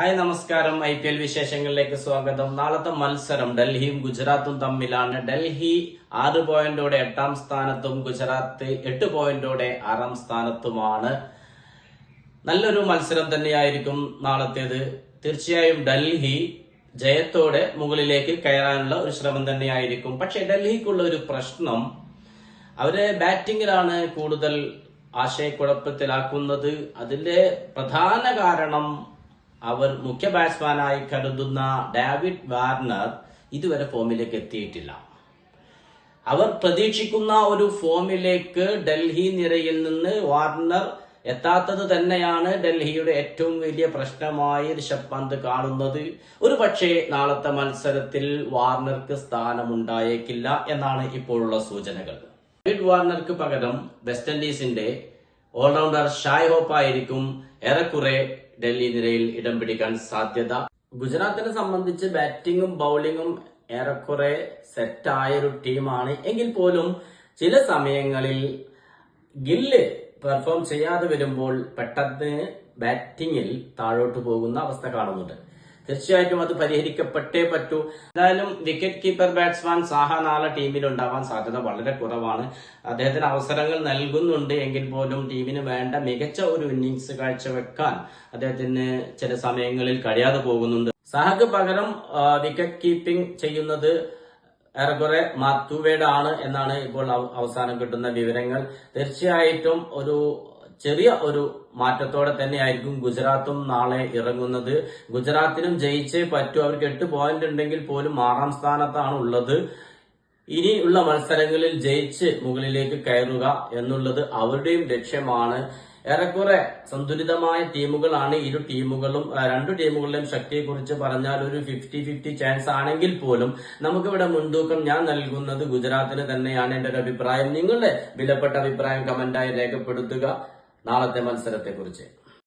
Hi നമസ്കാരം. I P L വിശേഷങ്ങളിലേക്ക് സ്വാഗതം. നാളത്തെ മത്സരം ഡൽഹിയും ഗുജറാത്തും തമ്മിലാണ്. ഡൽഹി ആറ് പോയിന്റോടെ എട്ടാം സ്ഥാനത്തും ഗുജറാത്ത് എട്ട് പോയിന്റോടെ ആറാം സ്ഥാനത്തുമാണ്. നല്ലൊരു മത്സരം തന്നെയായിരിക്കും നാളത്തേത്. തീർച്ചയായും ഡൽഹി ജയത്തോടെ മുകളിലേക്ക് കയറാനുള്ള ഒരു ശ്രമം തന്നെയായിരിക്കും. പക്ഷെ ഡൽഹിക്കുള്ള ഒരു പ്രശ്നം അവരെ ബാറ്റിംഗിലാണ് കൂടുതൽ ആശയക്കുഴപ്പത്തിലാക്കുന്നത്. അതിന്റെ പ്രധാന കാരണം അവർ മുഖ്യ ബാറ്റ്സ്മാനായി കരുതുന്ന ഡാവിഡ് വാർണർ ഇതുവരെ ഫോമിലേക്ക് എത്തിയിട്ടില്ല. അവർ പ്രതീക്ഷിക്കുന്ന ഒരു ഫോമിലേക്ക് ഡൽഹി നിരയിൽ നിന്ന് വാർണർ എത്താത്തത് തന്നെയാണ് ഡൽഹിയുടെ ഏറ്റവും വലിയ പ്രശ്നമായി ഋഷഭ് പന്ത് കാണുന്നത്. ഒരു പക്ഷേ നാളത്തെ മത്സരത്തിൽ വാർണർക്ക് സ്ഥാനമുണ്ടായേക്കില്ല എന്നാണ് ഇപ്പോഴുള്ള സൂചനകൾ. ഡേവിഡ് വാർണർക്ക് പകരം വെസ്റ്റ് ഇൻഡീസിന്റെ ഓൾറൗണ്ടർ ഷായ് ഹോപ്പ് ആയിരിക്കും ഏറെക്കുറെ ഡൽഹി നിരയിൽ ഇടം പിടിക്കാൻ സാധ്യത. ഗുജറാത്തിനെ സംബന്ധിച്ച് ബാറ്റിംഗും ബൗളിംഗും ഏറെക്കുറെ സെറ്റായ ഒരു ടീമാണ്. എങ്കിൽ പോലും ചില സമയങ്ങളിൽ ഗില്ല് പെർഫോം ചെയ്യാതെ വരുമ്പോൾ പെട്ടെന്ന് ബാറ്റിംഗിൽ താഴോട്ട് പോകുന്ന അവസ്ഥ കാണുന്നുണ്ട്. തീർച്ചയായിട്ടും അത് പരിഹരിക്കപ്പെട്ടേ പറ്റൂ. എന്തായാലും വിക്കറ്റ് കീപ്പർ ബാറ്റ്സ്മാൻ സാഹ നാളെ ടീമിൽ ഉണ്ടാവാൻ സാധ്യത വളരെ കുറവാണ്. അദ്ദേഹത്തിന് അവസരങ്ങൾ നൽകുന്നുണ്ട് എങ്കിൽ പോലും ടീമിന് വേണ്ട മികച്ച ഒരു ഇന്നിങ്സ് കാഴ്ചവെക്കാൻ അദ്ദേഹത്തിന് ചില സമയങ്ങളിൽ കഴിയാതെ പോകുന്നുണ്ട്. സാഹക്ക് പകരം വിക്കറ്റ് കീപ്പിംഗ് ചെയ്യുന്നത് ഏറെക്കുറെ മാത്യുവേഡ് ആണ് എന്നാണ് ഇപ്പോൾ അവസാനം കിട്ടുന്ന വിവരങ്ങൾ. തീർച്ചയായിട്ടും ഒരു ചെറിയ ഒരു മാറ്റത്തോടെ തന്നെയായിരിക്കും ഗുജറാത്തും നാളെ ഇറങ്ങുന്നത്. ഗുജറാത്തിനും ജയിച്ചേ പറ്റൂ. അവർക്ക് എട്ട് പോയിന്റ് ഉണ്ടെങ്കിൽ പോലും ആറാം സ്ഥാനത്താണ് ഉള്ളത്. ഇനിയുള്ള മത്സരങ്ങളിൽ ജയിച്ച് മുകളിലേക്ക് കയറുക എന്നുള്ളത് അവരുടെയും ലക്ഷ്യമാണ്. ഏറെക്കുറെ സന്തുലിതമായ ടീമുകളാണ് ഇരു ടീമുകളും. രണ്ടു ടീമുകളുടെയും ശക്തിയെക്കുറിച്ച് പറഞ്ഞാൽ ഒരു ഫിഫ്റ്റി ഫിഫ്റ്റി ചാൻസ് ആണെങ്കിൽ പോലും നമുക്കിവിടെ മുൻതൂക്കം ഞാൻ നൽകുന്നത് ഗുജറാത്തിന് തന്നെയാണ് എന്റെ ഒരു അഭിപ്രായം. നിങ്ങളുടെ വിലപ്പെട്ട അഭിപ്രായം കമന്റായി രേഖപ്പെടുത്തുക. നാളത്തെ മത്സരത്തെക്കുറിച്ച്.